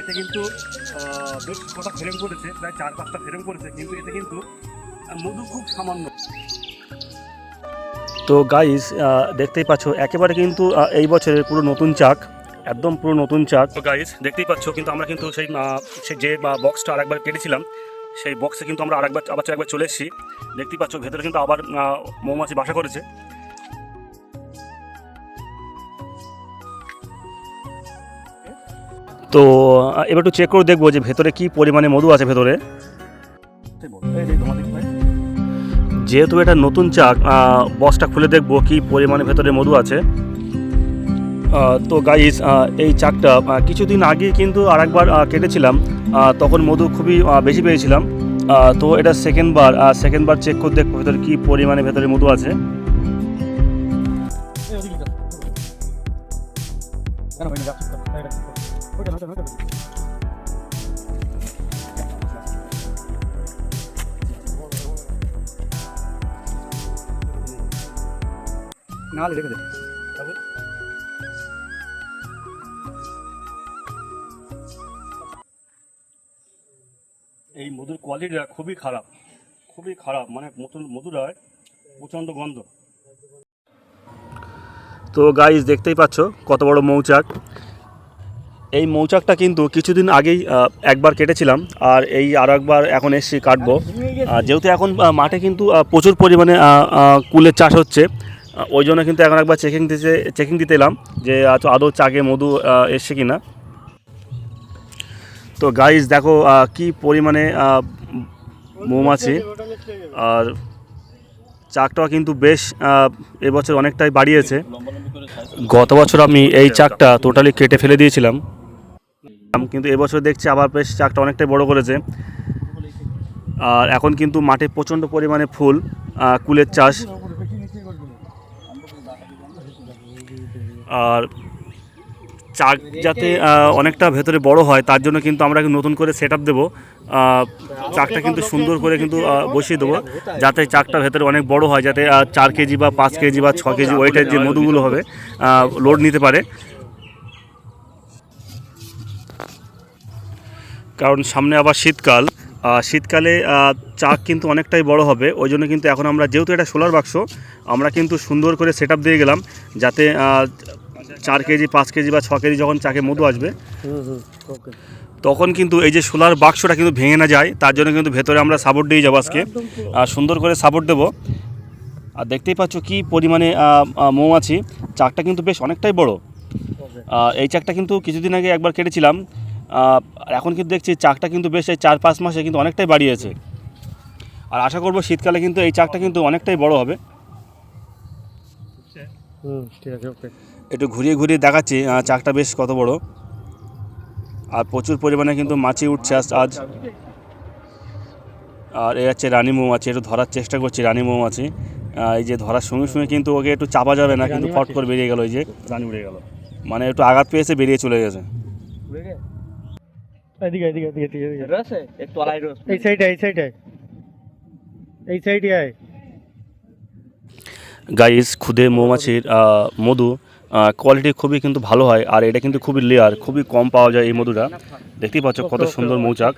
এতে কিন্তু বেশ কটা ফ্রেম করেছে প্রায় চার পাঁচটা ফ্রেম করেছে কিন্তু এতে কিন্তু মধু খুব সামান্য। তো গাইস দেখতেই পাচ্ছ একেবারে কিন্তু এই বছরের পুরো নতুন চাক একদম পুরো নতুন চাক। তো গাইস দেখতেই পাচ্ছ কিন্তু আমরা কিন্তু সেই সেই যে বক্সটা আরেকবার কেটেছিলাম সেই বক্সে কিন্তু আমরা আরেকবার আবার একবার চলে এসেছি। দেখতেই পাচ্ছ ভেতরে কিন্তু আবার মৌমাছি বাসা করেছে। তো এবার একটু চেক করে দেখব যে ভেতরে কি পরিমাণে মধু আছে ভেতরে। যেহেতু এটা নতুন চাক আহ, বক্সটা খুলে দেখব কি পরিমাণে ভেতরে মধু আছে। তো গাইস এই চাকটা কিছুদিন আগে কিন্তু আরেকবার কেটেছিলাম। তখন মধু খুবই বেশি পেয়েছিলাম। তো এটা সেকেন্ড বার সেকেন্ড বার চেক করে দেখব ভেতরে কি পরিমাণে ভেতরে মধু আছে। নাহলে রেখে দে এই মধুর কোয়ালিটিটা খুবই খারাপ। খুবই খারাপ মানে মধুর মধুরা প্রচণ্ড গন্ধ। তো গাইজ দেখতেই পাচ্ছ কত বড় মৌচাক। এই মৌচাকটা কিন্তু কিছুদিন আগেই একবার কেটেছিলাম আর এই আর একবার এখন এসছি কাটবো। যেহেতু এখন মাঠে কিন্তু প্রচুর পরিমাণে কুলের চাষ হচ্ছে ওই জন্য কিন্তু এখন একবার চেকিং দিতে চেকিং দিতে এলাম যে আদৌ চাকে মধু এসছে কি না তো গাইজ দেখো কি পরিমাণে মৌমাছি। আর চাকটাও কিন্তু বেশ এবছর অনেকটাই বাড়িয়েছে। গত বছর আমি এই চাকটা টোটালি কেটে ফেলে দিয়েছিলাম। কিন্তু এবছর দেখছি আবার বেশ চাকটা অনেকটাই বড় করেছে। আর এখন কিন্তু মাঠে প্রচণ্ড পরিমাণে ফুল কুলের চাষ। আর চাক যাতে অনেকটা ভেতরে বড় হয়, তার জন্য কিন্তু আমরা নতুন করে সেট আপ দেবো চাকটা কিন্তু সুন্দর করে কিন্তু বসিয়ে দেবো, যাতে চাকটা ভেতরে অনেক বড় হয়, যাতে চার কেজি বা পাঁচ কেজি বা ছ কেজি ওয়েটের যে মধুগুলো হবে লোড নিতে পারে। কারণ সামনে আবার শীতকাল শীতকালে চাক কিন্তু অনেকটাই বড় হবে ওই জন্য কিন্তু এখন আমরা যেহেতু এটা সোলার বাক্স আমরা কিন্তু সুন্দর করে সেট দিয়ে গেলাম যাতে চার কেজি পাঁচ কেজি বা ছ কেজি যখন চাকে মধু আসবে তখন কিন্তু এই যে সোলার বাক্সটা কিন্তু ভেঙে না যায় তার জন্য কিন্তু ভেতরে আমরা সাপোর্ট দিয়ে যাব আজকে। আর সুন্দর করে সাপোর্ট দেবো। আর দেখতেই পাচ্ছ কি পরিমাণে মৌমাছি চাকটা কিন্তু বেশ অনেকটাই বড়। এই চাকটা কিন্তু কিছুদিন আগে একবার কেটেছিলাম এখন কিন্তু দেখছি চাকটা কিন্তু বেশ এই চার পাঁচ মাসে কিন্তু অনেকটাই বাড়িয়েছে। আর আশা করব শীতকালে কিন্তু এই চাকটা কিন্তু অনেকটাই বড় হবে। হুম ঠিক আছে ওকে একটু ঘুরিয়ে ঘুরিয়ে দেখাচ্ছি চাকটা বেশ কত বড়। আর প্রচুর পরিমাণে কিন্তু মাছি উঠছে আজ আজ। আর এ হচ্ছে রানী মৌমাছি একটু ধরার চেষ্টা করছি রানী মৌমাছি। এই যে ধরার সঙ্গে সঙ্গে কিন্তু ওকে একটু চাপা যাবে না কিন্তু ফট করে বেরিয়ে গেল ওই যে। রানী উড়ে গেল মানে একটু আঘাত পেয়েছে বেরিয়ে চলে গেছে। এদিকে এদিকে এদিকে এদিকে এদিকে। রসে একটু আলাই রস এই সাইডে এই সাইডে এই সাইডে আয়। গাইস খুদে মৌমাছির মধু কোয়ালিটি খুবই কিন্তু ভালো হয় আর এটা কিন্তু খুবই লেয়ার খুবই কম পাওয়া যায় এই মধুটা। দেখতেই পাচ্ছ কত সুন্দর মৌচাক।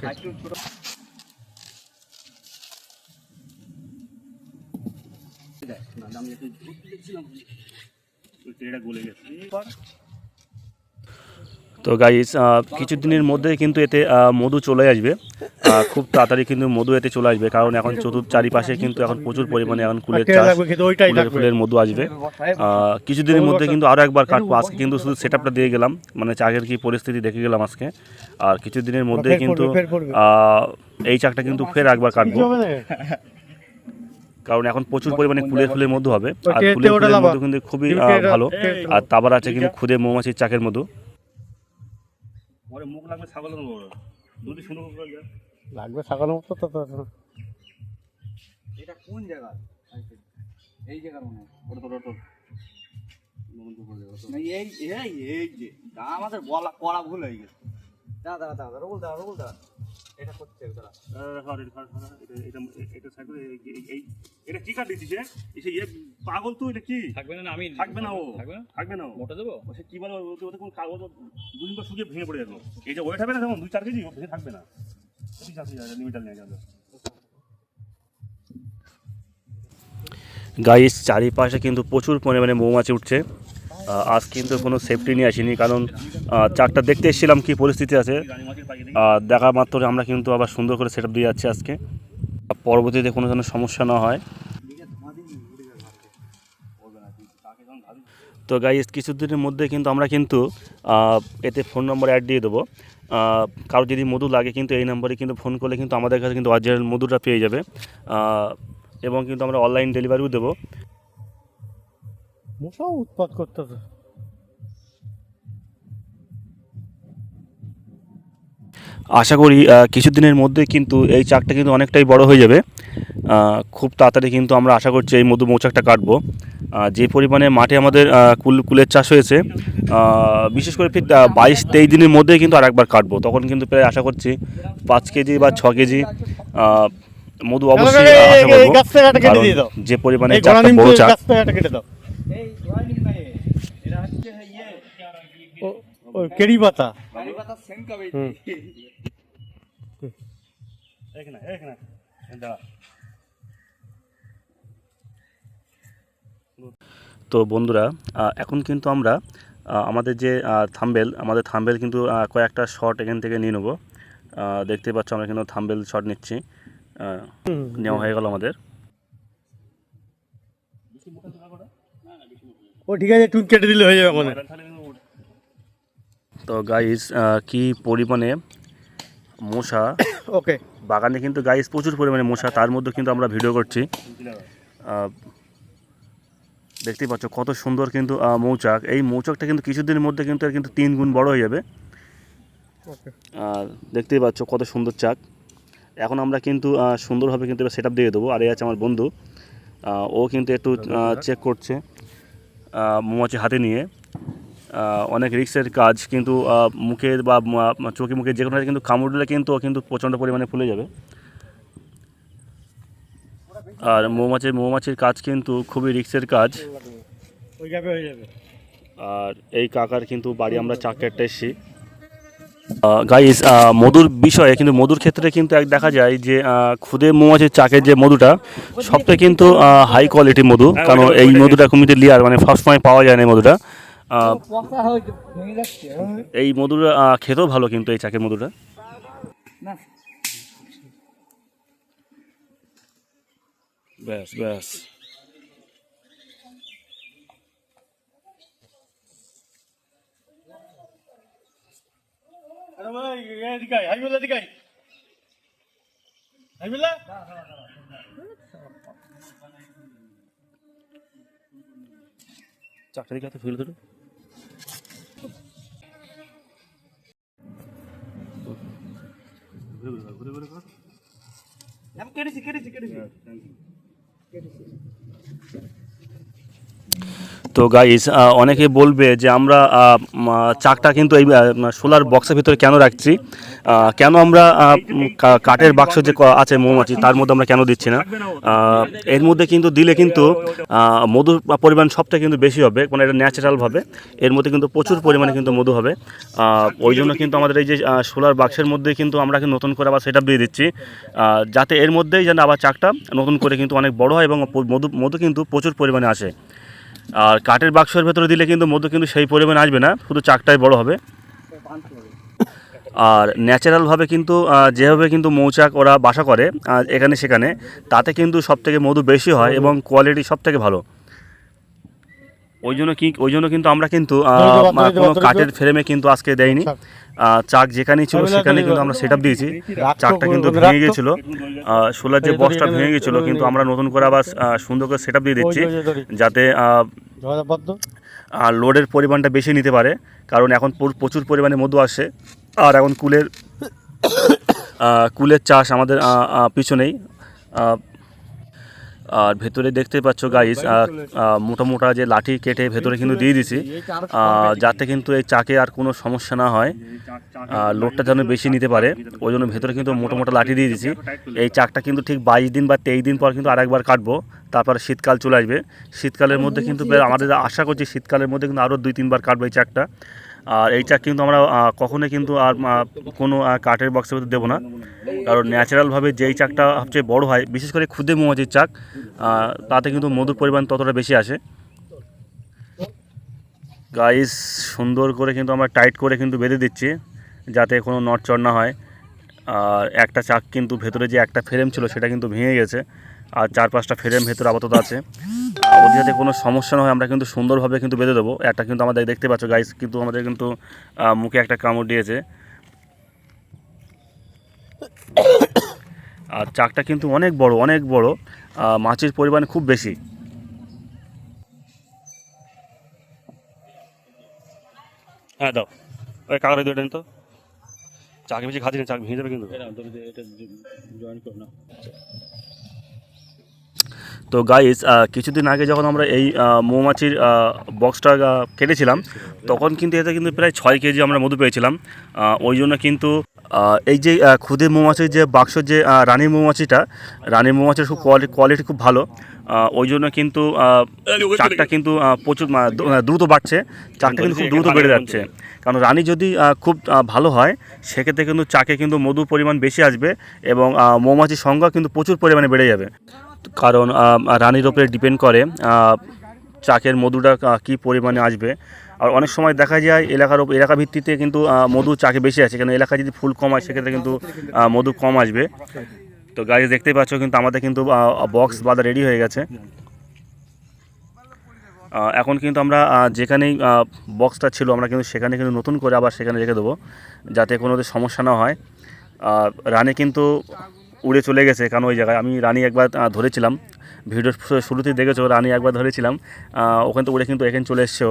তো গাইস কিছু দিনের মধ্যে কিন্তু এতে মধু চলে আসবে। খুব তাড়াতাড়ি কিন্তু মধু এতে চলে আসবে কারণ এখন চতুর্থ চারিপাশে কিন্তু এখন প্রচুর পরিমাণে এখন কুলের চাষ ফুলের মধু আসবে। আহ, কিছুদিনের মধ্যে কিন্তু আরও একবার কাটবো। আজকে কিন্তু শুধু সেট আপটা দিয়ে গেলাম মানে চাকের কি পরিস্থিতি দেখে গেলাম আজকে। আর কিছুদিনের মধ্যে কিন্তু এই চাকটা কিন্তু ফের একবার কাটবো। কারণ এখন প্রচুর পরিমাণে কুলের ফুলের মধু হবে। আর ফুলের ফুলের মধু কিন্তু খুবই ভালো। আর তারপর আছে কিন্তু খুদে মৌমাছির চাকের মধু। মুখ লাগবে ছাগলের দুটি শুনুন লাগবে। ছাগলের মতো তো তো- তো- এটা কোন জায়গা? এই জায়গা মনে হয়। না, এই এই এই যে তা আমাদের বলা করা ভুল হয়ে গেছে। দাঁড়া দাঁড়া দাঁড়া রুল দাঁড়া রুল দাঁড়া। এটা করছে দাঁড়া। এটা কি কাট দিচ্ছিস পাগল তুই এটা কি? থাকবে না আমি থাকবে না ও। থাকবে না। থাকবে না মোটা দেবো? ও সে কি বলে ওতে ওতে কোন কাগজ দুদিন পর শুকিয়ে ভেঙে পড়ে যাবে এই যে ওয়েট হবে না যেমন দুই চার কেজি ভেঙে থাকবে না। ঠিক আছে লিমিটার নিয়ে যাবে। গাইস চারিপাশে কিন্তু প্রচুর পরিমাণে মৌমাছি উঠছে। আজ কিন্তু কোনো সেফটি নিয়ে আসিনি, কারণ চারটা দেখতে এসেছিলাম কি পরিস্থিতি আছে। দেখা মাত্র আমরা কিন্তু আবার সুন্দর করে সেট দিয়ে যাচ্ছি আজকে। পরবর্তীতে কোনো যেন সমস্যা না হয়। তো গাইস কিছুদিনের মধ্যে কিন্তু আমরা কিন্তু এতে ফোন নম্বর অ্যাড দিয়ে দেবো। কারও যদি মধু লাগে কিন্তু এই নম্বরে কিন্তু ফোন করলে কিন্তু আমাদের কাছে কিন্তু অরিজিনাল মধুটা পেয়ে যাবে। এবং কিন্তু আমরা অনলাইন ডেলিভারিও দেবো। মশাও উৎপাত করতেছে আশা করি কিছুদিনের মধ্যে কিন্তু এই চাকটা কিন্তু অনেকটাই বড় হয়ে যাবে। খুব তাড়াতাড়ি কিন্তু আমরা আশা করছি এই মধু মৌচাকটা কাটবো। যে পরিমাণে মাঠে আমাদের কুল কুলের চাষ হয়েছে বিশেষ করে ফির বাইশ তেইশ দিনের মধ্যেই কিন্তু আরেকবার কাটবো। তখন কিন্তু প্রায় আশা করছি পাঁচ কেজি বা ছ কেজি মধু অবশ্যই আশা করব। যে পরিমাণে চাকটা বড় চাক গাছ থেকে একটা কেটে দাও এই জয়নিং নাই এটা হচ্ছে ইয়ে ও- ওই কেরি পাতা। তো বন্ধুরা এখন কিন্তু আমরা আমাদের যে থাম্বেল আমাদের থাম্বেল কিন্তু কয়েকটা শট এখান থেকে নিয়ে নেব। দেখতে পাচ্ছ আমরা কিন্তু থাম্বেল শট নিচ্ছি। নেওয়া হয়ে গেল আমাদের। ও ঠিক আছে তুমি কেটে দিলে হয়ে যাবে মানে তো গাইস কি পরিমাণে মশা? ওকে বাগানে কিন্তু গাইস প্রচুর পরিমাণে মশা তার মধ্যে কিন্তু আমরা ভিডিও করছি। দেখতেই পাচ্ছ কত সুন্দর কিন্তু মৌচাক। এই মৌচাকটা কিন্তু কিছুদিনের মধ্যে কিন্তু এর কিন্তু তিন গুণ বড় হয়ে যাবে। আর দেখতেই পাচ্ছ কত সুন্দর চাক। এখন আমরা কিন্তু সুন্দরভাবে কিন্তু সেট আপ দিয়ে দেবো। আর এই আছে আমার বন্ধু। ও কিন্তু একটু চেক করছে মৌমাছি হাতে নিয়ে। অনেক রিক্সের কাজ কিন্তু আহ, মুখে বা চোখে মুখে যে কোনো কিন্তু কামড় দিলে কিন্তু কিন্তু প্রচণ্ড পরিমাণে ফুলে যাবে। আর মৌমাছি মৌমাছির কাজ কিন্তু খুবই রিক্সের কাজ। ওই যাবে হয়ে যাবে। আর এই কাকার কিন্তু বাড়ি আমরা চাকরিটা এসেছি। গাইস মধুর বিষয়ে কিন্তু মধুর ক্ষেত্রে কিন্তু এক দেখা যায় যে খুদে মৌমাছির চাকের যে মধুটা সবটা কিন্তু হাই কোয়ালিটি মধু। কারণ এই মধুটা কমিতে লিয়ার মানে সবসময় পাওয়া যায় না এই মধুটা। হয়ে এই মধুটা খেতেও ভালো কিন্তু এই চাকের মধুটা ব্যাস ব্যাস। আরে ভাই এদিকে আয় ಬರ್ರಿ ಬರ್ರಿ ಬರ್ರಿ ಬರ್ರಿ ಬರ್ರಿ ನಮ್ಮ ಕೇಳಿಸಿ ಕೇಳಿಸಿ ಕೇಳಿಸಿ ಕೇಳಿಸಿ তো গাইস অনেকে বলবে যে আমরা চাকটা কিন্তু এই সোলার বক্সের ভিতরে কেন রাখছি? কেন আমরা কাঠের বাক্স যে আছে মৌমাছি, তার মধ্যে আমরা কেন দিচ্ছি না? এর মধ্যে কিন্তু দিলে কিন্তু মধুর পরিমাণ সবটা কিন্তু বেশি হবে মানে এটা ন্যাচারালভাবে এর মধ্যে কিন্তু প্রচুর পরিমাণে কিন্তু মধু হবে। ওই জন্য কিন্তু আমাদের এই যে সোলার বাক্সের মধ্যে কিন্তু আমরা নতুন করে আবার সেট দিয়ে দিচ্ছি। যাতে এর মধ্যেই যেন আবার চাকটা নতুন করে কিন্তু অনেক বড় হয় এবং মধু মধু কিন্তু প্রচুর পরিমাণে আসে। আর কাঠের বাক্সের ভেতরে দিলে কিন্তু মধু কিন্তু সেই পরিমাণ আসবে না শুধু চাকটাই বড় হবে। আর ন্যাচারালভাবে কিন্তু যেভাবে কিন্তু মৌচাক ওরা বাসা করে এখানে সেখানে তাতে কিন্তু সবথেকে মধু বেশি হয় এবং কোয়ালিটি সবথেকে ভালো। ওই জন্য কি ওই জন্য কিন্তু আমরা কিন্তু দেবো, কোনো কাঠের ফ্রেমে কিন্তু আজকে দেয়নি। আচ্ছা। চাক যেখানেই ছিল সেখানে কিন্তু আমরা সেট দিয়েছি। চাকটা কিন্তু ভেঙে গিয়েছিল সোলার যে বক্সটা ভেঙে গিয়েছিল কিন্তু আমরা নতুন করে আবার সুন্দর করে সেট দিয়ে দিচ্ছি। যাতে লোডের পরিমাণটা বেশি নিতে পারে কারণ এখন প্রচুর পরিমাণে মধু আসে আর এখন কুলের কুলের চাষ আমাদের পিছনেই। আর ভেতরে দেখতে পাচ্ছ গাইস মোটা মোটা যে লাঠি কেটে ভেতরে কিন্তু দিয়ে দিছি। যাতে কিন্তু এই চাকে আর কোনো সমস্যা না হয়। লোডটা যেন বেশি নিতে পারে। ওই জন্য ভেতরে কিন্তু মোটা মোটা লাঠি দিয়ে দিছি। এই চাকটা কিন্তু ঠিক বাইশ দিন বা তেইশ দিন পর কিন্তু আরেকবার কাটবো। তারপরে শীতকাল চলে আসবে। শীতকালের মধ্যে কিন্তু আমাদের আশা করছি শীতকালের মধ্যে কিন্তু আরও দুই তিনবার কাটবো এই চাকটা। আর এই চাক কিন্তু আমরা কখনোই কিন্তু আর কোনো কাঠের বক্সের মধ্যে দেবো না। কারণ ন্যাচারালভাবে যেই চাকটা সবচেয়ে বড় হয়, বিশেষ করে ক্ষুদে মৌমাছির চাক তাতে কিন্তু মধুর পরিমাণ ততটা বেশি আসে। গাইস সুন্দর করে কিন্তু আমরা টাইট করে কিন্তু বেঁধে দিচ্ছি, যাতে কোনো নটচড় না হয়। আর একটা চাক কিন্তু ভেতরে যে একটা ফ্রেম ছিল, সেটা কিন্তু ভেঙে গেছে। আর চার পাঁচটা ফ্রেম ভেতরে আপাতত আছে। ওদের যাতে কোনো সমস্যা না হয়, আমরা কিন্তু সুন্দরভাবে কিন্তু বেঁধে দেবো। একটা কিন্তু আমাদের দেখতে পাচ্ছ গাইস কিন্তু আমাদের কিন্তু মুখে একটা কামড় দিয়েছে। আর চাকটা কিন্তু অনেক বড় অনেক বড়। মাছের পরিমাণ খুব বেশি। হ্যাঁ দাও। ওই কাগড়ে দিয়ে দেন তো। চাকে বেশি খাচ্ছি না, চাক ভেঙে যাবে কিন্তু। তো গাইস কিছুদিন আগে যখন আমরা এই মৌমাছির বক্সটা কেটেছিলাম, তখন কিন্তু এতে কিন্তু প্রায় ছয় কেজি আমরা মধু পেয়েছিলাম। ওই জন্য কিন্তু এই যে ক্ষুদে মৌমাছির যে বাক্স যে রানী মৌমাছিটা, রানী মৌমাছির খুব কোয়ালিটি কোয়ালিটি খুব ভালো। ওই জন্য কিন্তু চাকটা কিন্তু প্রচুর দ্রুত বাড়ছে। চাকটা কিন্তু খুব দ্রুত বেড়ে যাচ্ছে। কারণ রানী যদি খুব ভালো হয়, সেক্ষেত্রে কিন্তু চাকে কিন্তু মধু পরিমাণ বেশি আসবে এবং মৌমাছির সংখ্যা কিন্তু প্রচুর পরিমাণে বেড়ে যাবে। কারণ রানীর ওপরে ডিপেন্ড করে চাকের মধুটা কী পরিমাণে আসবে। আর অনেক সময় দেখা যায় এলাকার এলাকা ভিত্তিতে কিন্তু মধু চাকে বেশি আছে। কারণ এলাকায় যদি ফুল কম হয়, সেক্ষেত্রে কিন্তু মধু কম আসবে। তো গাড়ি দেখতেই পাচ্ছ কিন্তু আমাদের কিন্তু বক্স বাঁধা রেডি হয়ে গেছে। এখন কিন্তু আমরা যেখানেই বক্সটা ছিল, আমরা কিন্তু সেখানে কিন্তু নতুন করে আবার সেখানে রেখে দেবো, যাতে কোনো সমস্যা না হয়। রানে কিন্তু উড়ে চলে গেছে কারণ ওই জায়গায় আমি রানী একবার ধরেছিলাম। ভিডিওর শুরুতেই দেখেছ রানী একবার ধরেছিলাম। ওখান থেকে উড়ে কিন্তু এখানে চলে এসছে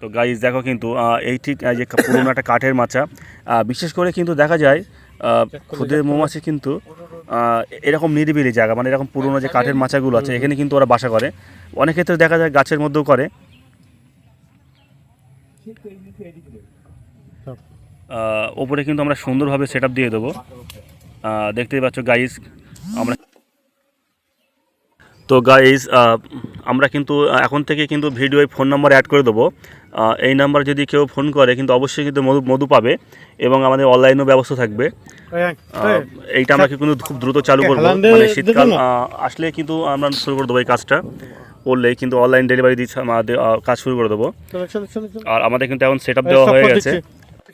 তো গাইজ দেখো কিন্তু এই ঠিক যে পুরোনো একটা কাঠের মাচা। বিশেষ করে কিন্তু দেখা যায় আহ, খুদে মৌমাছি কিন্তু এরকম নিরিবিলি জায়গা মানে এরকম পুরোনো যে কাঠের মাচাগুলো আছে এখানে কিন্তু ওরা বাসা করে। অনেক ক্ষেত্রে দেখা যায় গাছের মধ্যেও করে। ওপরে কিন্তু আমরা সুন্দরভাবে সেট দিয়ে দেবো। দেখতেই পাচ্ছ গাইজ আমরা তো গাইজ আমরা কিন্তু এখন থেকে কিন্তু ভিডিওয় ফোন নাম্বার অ্যাড করে দেবো। এই নাম্বার যদি কেউ ফোন করে কিন্তু অবশ্যই কিন্তু মধু মধু পাবে এবং আমাদের অনলাইনও ব্যবস্থা থাকবে। এইটা আমরা কিন্তু খুব দ্রুত চালু করব। মানে শীতকাল আসলে কিন্তু আমরা শুরু করে দেবো এই কাজটা। করলেই কিন্তু অনলাইন ডেলিভারি দিচ্ছে আমাদের কাজ শুরু করে দেবো। আর আমাদের কিন্তু এখন সেট দেওয়া হয়ে গেছে।